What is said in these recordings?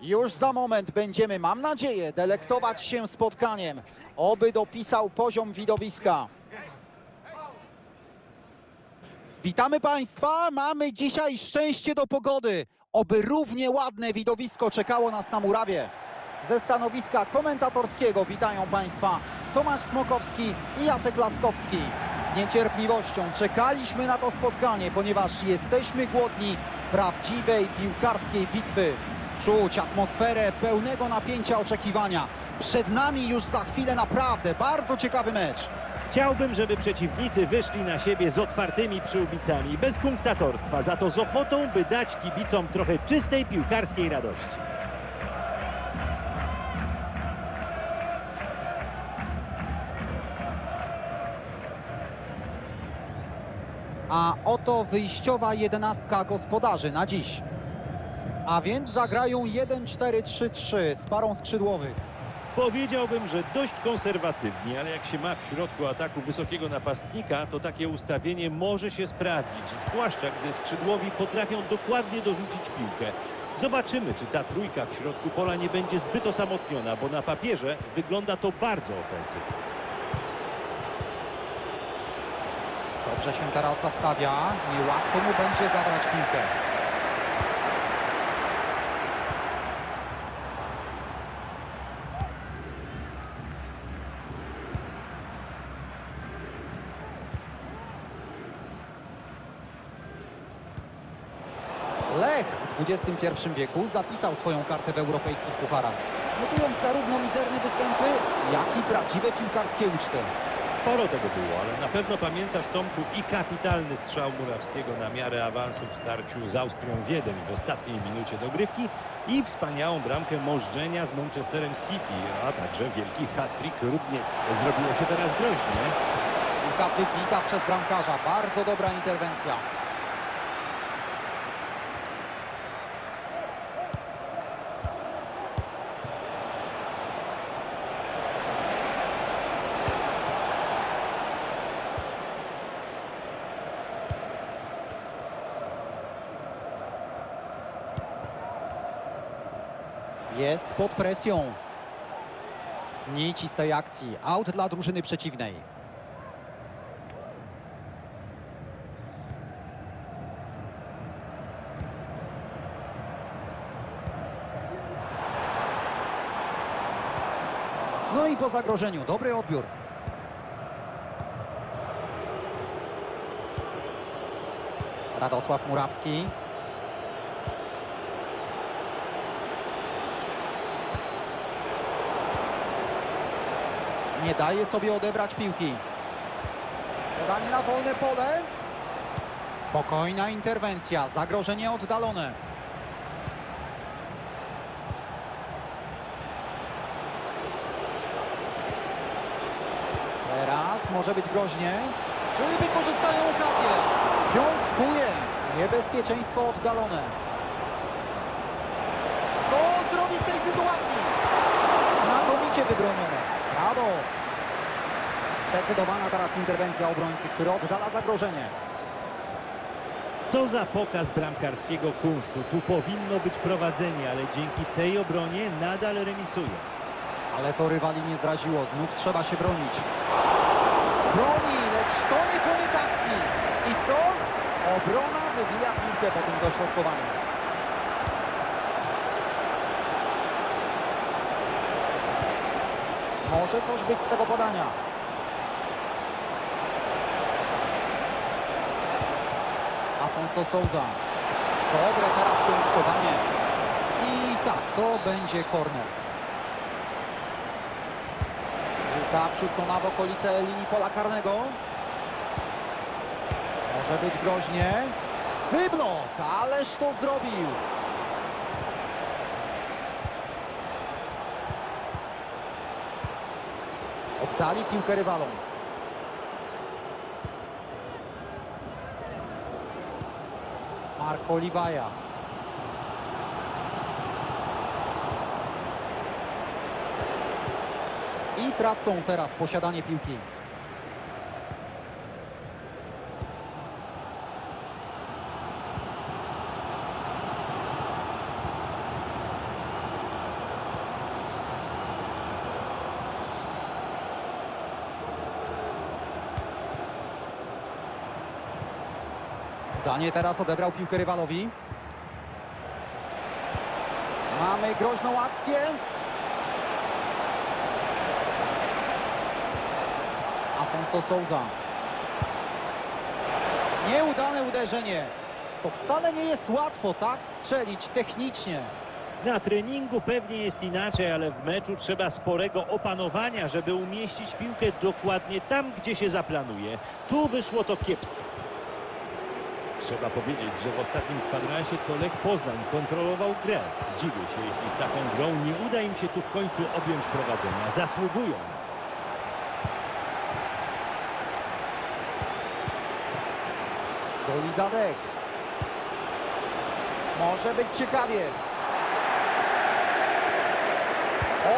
Już za moment będziemy, mam nadzieję, delektować się spotkaniem. Oby dopisał poziom widowiska. Witamy Państwa. Mamy dzisiaj szczęście do pogody. Oby równie ładne widowisko czekało nas na murawie. Ze stanowiska komentatorskiego witają Państwa Tomasz Smokowski i Jacek Laskowski. Z niecierpliwością czekaliśmy na to spotkanie, ponieważ jesteśmy głodni prawdziwej piłkarskiej bitwy. Czuć atmosferę pełnego napięcia oczekiwania. Przed nami już za chwilę naprawdę bardzo ciekawy mecz. Chciałbym, żeby przeciwnicy wyszli na siebie z otwartymi przyłbicami, bez kunktatorstwa, za to z ochotą, by dać kibicom trochę czystej piłkarskiej radości. A oto wyjściowa jedenastka gospodarzy na dziś. A więc zagrają 1-4-3-3 z parą skrzydłowych. Powiedziałbym, że dość konserwatywnie, ale jak się ma w środku ataku wysokiego napastnika, to takie ustawienie może się sprawdzić, zwłaszcza gdy skrzydłowi potrafią dokładnie dorzucić piłkę. Zobaczymy, czy ta trójka w środku pola nie będzie zbyt osamotniona, bo na papierze wygląda to bardzo ofensywnie. Dobrze się teraz zastawia. Niełatwo mu będzie zabrać piłkę. Lech w XXI wieku zapisał swoją kartę w europejskich pucharach, notując zarówno mizerne występy, jak i prawdziwe piłkarskie uczty. Sporo tego było, ale na pewno pamiętasz, Tomku, i kapitalny strzał Murawskiego na miarę awansu w starciu z Austrią Wiedeń w ostatniej minucie dogrywki i wspaniałą bramkę możdżenia z Manchesterem City, a także wielki hat-trick równie zrobiło się teraz groźnie. Piłka wybita przez bramkarza. Bardzo dobra interwencja. Jest pod presją. Nici z tej akcji. Out dla drużyny przeciwnej. No i po zagrożeniu, dobry odbiór. Radosław Murawski. Nie daje sobie odebrać piłki. Podanie na wolne pole. Spokojna interwencja, zagrożenie oddalone. Teraz może być groźnie. Czy wykorzystają okazję? Piąstkuje. Niebezpieczeństwo oddalone. Co zrobi w tej sytuacji? Znakomicie wybronione. Brawo. Zdecydowana teraz interwencja obrońcy, który oddala zagrożenie. Co za pokaz bramkarskiego kunsztu. Tu powinno być prowadzenie, ale dzięki tej obronie nadal remisuje. Ale to rywali nie zraziło. Znów trzeba się bronić. Broni, lecz to nie koniec akcji. I co? Obrona wybija piłkę po tym dośrodkowaniu. Może coś być z tego podania. Afonso Souza. Dobre teraz piąskowanie. I tak, to będzie korner. Piłka przrzucona w okolice linii pola karnego. Może być groźnie. Wyblok, ależ to zrobił. Oddali piłkę rywalom. Marco Livaja. I tracą teraz posiadanie piłki. Udanie teraz odebrał piłkę rywalowi. Mamy groźną akcję. Afonso Souza. Nieudane uderzenie. To wcale nie jest łatwo tak strzelić technicznie. Na treningu pewnie jest inaczej, ale w meczu trzeba sporego opanowania, żeby umieścić piłkę dokładnie tam, gdzie się zaplanuje. Tu wyszło to kiepsko. Trzeba powiedzieć, że w ostatnim kwadransie to Lech Poznań kontrolował grę. Zdziwię się, jeśli z taką grą nie uda im się tu w końcu objąć prowadzenia. Zasługują. Goli zadek. Może być ciekawie.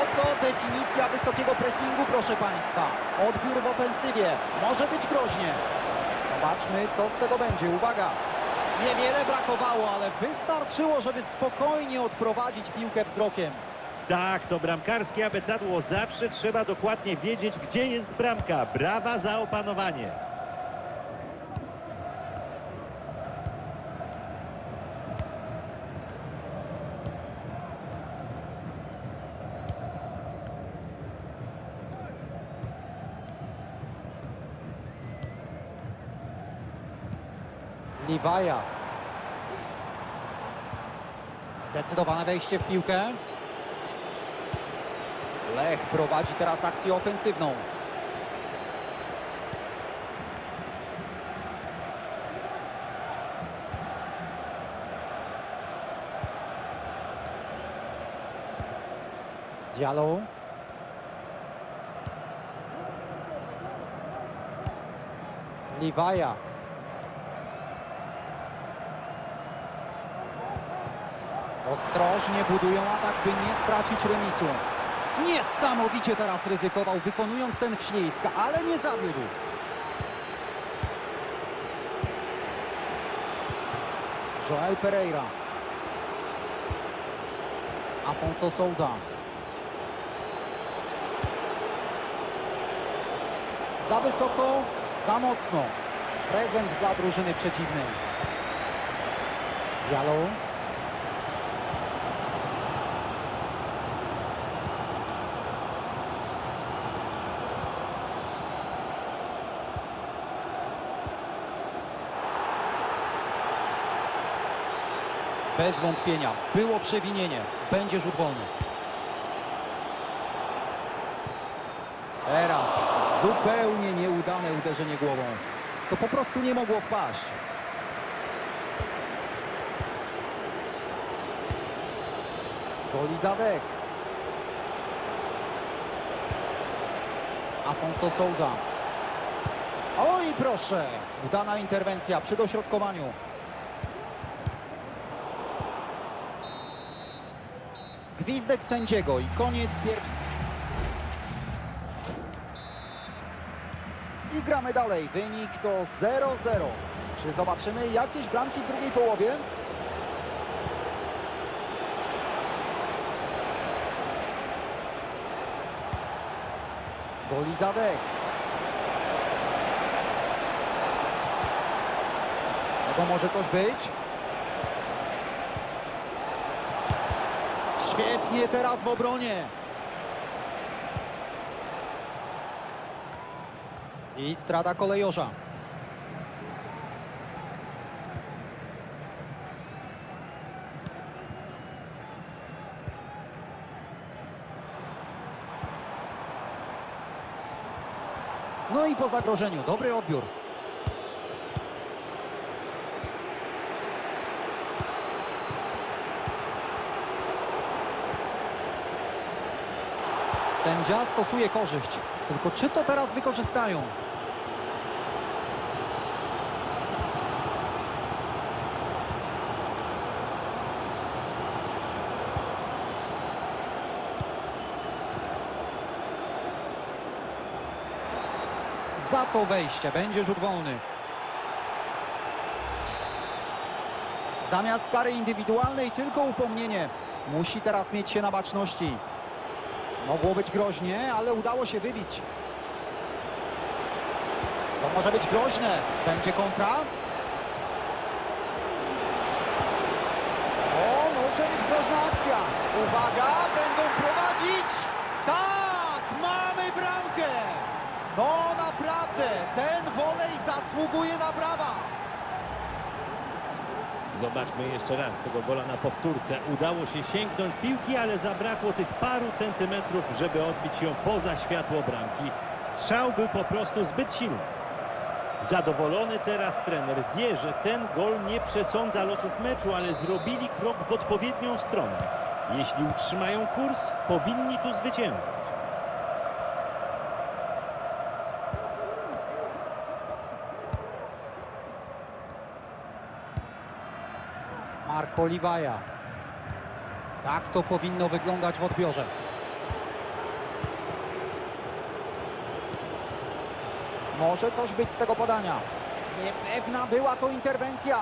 Oto definicja wysokiego pressingu, proszę Państwa. Odbiór w ofensywie. Może być groźnie. Zobaczmy, co z tego będzie. Uwaga. Niewiele brakowało, ale wystarczyło, żeby spokojnie odprowadzić piłkę wzrokiem. Tak, to bramkarskie abecadło. Zawsze trzeba dokładnie wiedzieć, gdzie jest bramka. Brawa za opanowanie. Liwaja. Zdecydowane wejście w piłkę. Lech prowadzi teraz akcję ofensywną. Diallo. Liwaja. Ostrożnie budują atak, by nie stracić remisu. Niesamowicie teraz ryzykował, wykonując ten wślizg, ale nie zawiódł. Joel Pereira. Afonso Souza. Za wysoko, za mocno. Prezent dla drużyny przeciwnej. Diallo. Bez wątpienia. Było przewinienie. Będzie rzut wolny. Teraz zupełnie nieudane uderzenie głową. To po prostu nie mogło wpaść. Goli zadech. Afonso Souza. Oj, proszę. Udana interwencja przy dośrodkowaniu. Gwizdek sędziego i koniec pierwszej. I gramy dalej. Wynik to 0-0. Czy zobaczymy jakieś bramki w drugiej połowie? Goli zadech. Z tego może coś być. Świetnie teraz w obronie. I strata kolejorza. No i po zagrożeniu, dobry odbiór. Sędzia stosuje korzyść. Tylko czy to teraz wykorzystają? Za to wejście będzie rzut wolny. Zamiast kary indywidualnej tylko upomnienie. Musi teraz mieć się na baczności. Mogło być groźnie, ale udało się wybić. To może być groźne. Będzie kontra. O, może być groźna akcja. Uwaga, będą prowadzić. Tak, mamy bramkę. No naprawdę, ten wolej zasługuje na brawa. Zobaczmy jeszcze raz tego gola na powtórce. Udało się sięgnąć piłki, ale zabrakło tych paru centymetrów, żeby odbić ją poza światło bramki. Strzał był po prostu zbyt silny. Zadowolony teraz trener wie, że ten gol nie przesądza losów meczu, ale zrobili krok w odpowiednią stronę. Jeśli utrzymają kurs, powinni tu zwyciężyć. Marco Livaja. Tak to powinno wyglądać w odbiorze. Może coś być z tego podania. Niepewna była to interwencja.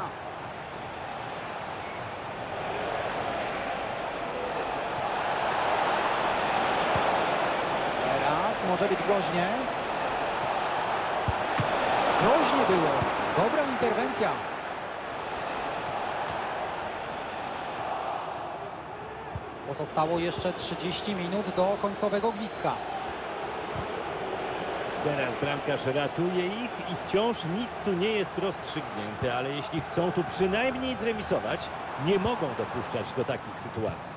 Teraz może być groźnie. Groźnie było. Dobra interwencja. Pozostało jeszcze 30 minut do końcowego gwizdka. Teraz bramkarz ratuje ich i wciąż nic tu nie jest rozstrzygnięte, ale jeśli chcą tu przynajmniej zremisować, nie mogą dopuszczać do takich sytuacji.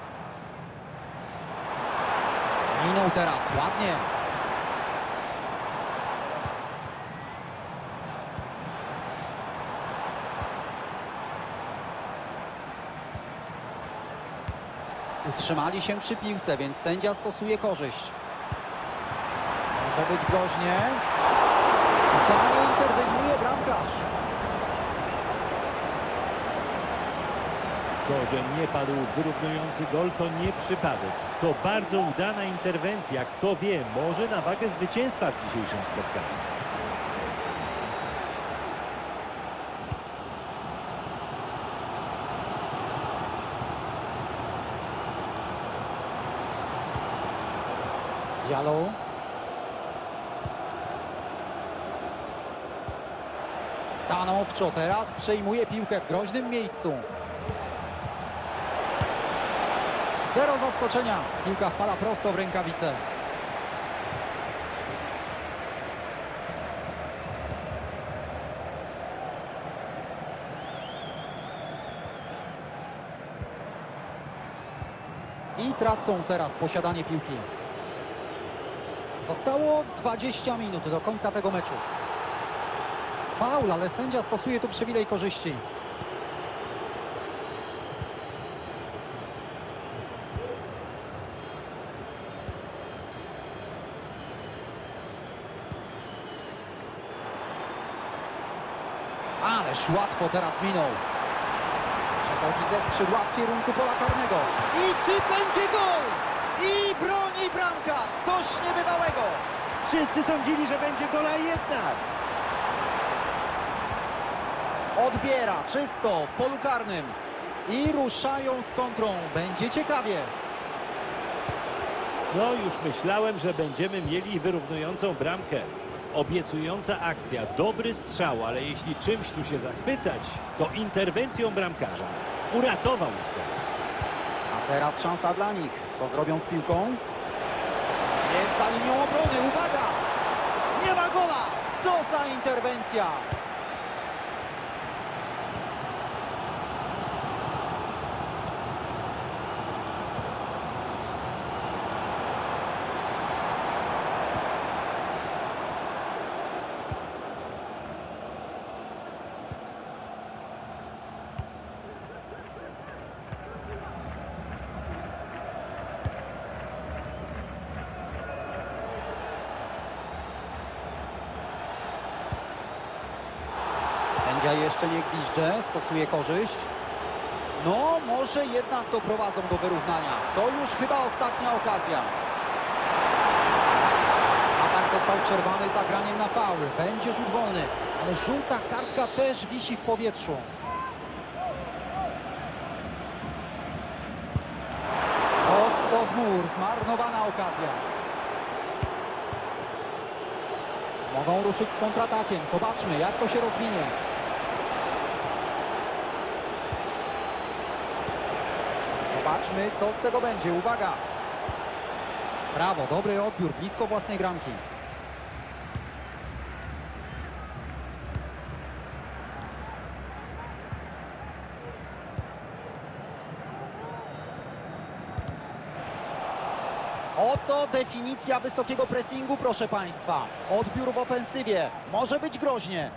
Minął teraz, ładnie. Utrzymali się przy piłce, więc sędzia stosuje korzyść. Może być groźnie. Tutaj interweniuje bramkarz. To, że nie padł wyrównujący gol, to nie przypadek. To bardzo udana interwencja. Kto wie, może na wagę zwycięstwa w dzisiejszym spotkaniu. Diallo. Stanowczo teraz przejmuje piłkę w groźnym miejscu. Zero zaskoczenia. Piłka wpada prosto w rękawice. I tracą teraz posiadanie piłki. Zostało 20 minut do końca tego meczu. Faul, ale sędzia stosuje tu przywilej korzyści. Ależ łatwo teraz minął. Przechodzi ze skrzydła w kierunku pola karnego. I czy będzie gol? I broni bramkarz. Coś niebywałego. Wszyscy sądzili, że będzie gola jednak. Odbiera czysto w polu karnym. I ruszają z kontrą. Będzie ciekawie. No już myślałem, że będziemy mieli wyrównującą bramkę. Obiecująca akcja, dobry strzał, ale jeśli czymś tu się zachwycać, to interwencją bramkarza. Uratował ich teraz. A teraz szansa dla nich. Co zrobią z piłką? Jest za linią obrony. Uwaga! Nie ma gola! Co za interwencja! Sędzia jeszcze nie gwizdże, stosuje korzyść. No, może jednak doprowadzą do wyrównania. To już chyba ostatnia okazja. Atak został przerwany zagraniem na faul. Będzie rzut wolny, ale żółta kartka też wisi w powietrzu. Prosto w mur, zmarnowana okazja. Mogą ruszyć z kontratakiem. Zobaczmy, jak to się rozwinie. Zobaczmy, co z tego będzie. Uwaga! Brawo, dobry odbiór, blisko własnej bramki. Oto definicja wysokiego pressingu, proszę Państwa. Odbiór w ofensywie. Może być groźnie.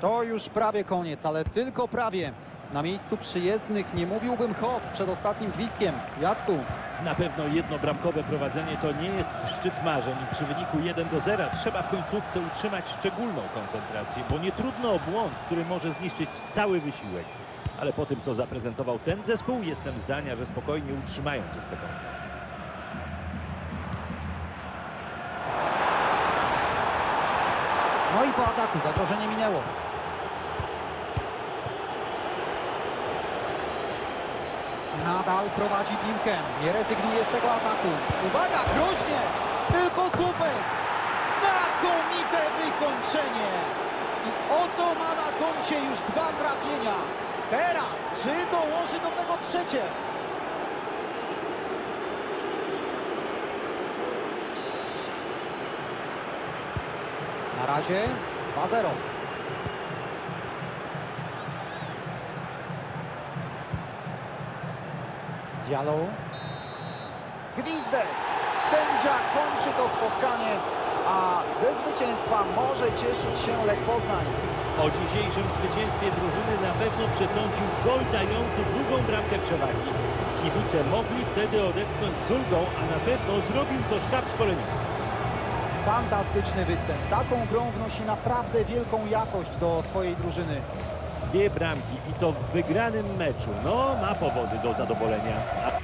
To już prawie koniec, ale tylko prawie. Na miejscu przyjezdnych nie mówiłbym hop przed ostatnim gwizdkiem. Jacku, Na pewno jednobramkowe prowadzenie to nie jest szczyt marzeń. Przy wyniku 1 do 0 trzeba w końcówce utrzymać szczególną koncentrację, bo nie trudno o błąd, który może zniszczyć cały wysiłek. Ale po tym, co zaprezentował ten zespół, jestem zdania, że spokojnie utrzymają czyste konto. no i po ataku zagrożenie minęło. Nadal prowadzi piłkę, nie rezygnuje z tego ataku. Uwaga, groźnie! Tylko słupek! Znakomite wykończenie! I oto ma na koncie już dwa trafienia. Teraz, czy dołoży do tego trzecie? Na razie 2-0. Diallo. Gwizdek. Sędzia kończy to spotkanie, a ze zwycięstwa może cieszyć się Lech Poznań. O dzisiejszym zwycięstwie drużyny na pewno przesądził gol dający drugą bramkę przewagi. Kibice mogli wtedy odetchnąć z ulgą, a na pewno zrobił to sztab szkoleniowy. Fantastyczny występ. Taką grą wnosi naprawdę wielką jakość do swojej drużyny. Dwie bramki i to w wygranym meczu. No, ma powody do zadowolenia.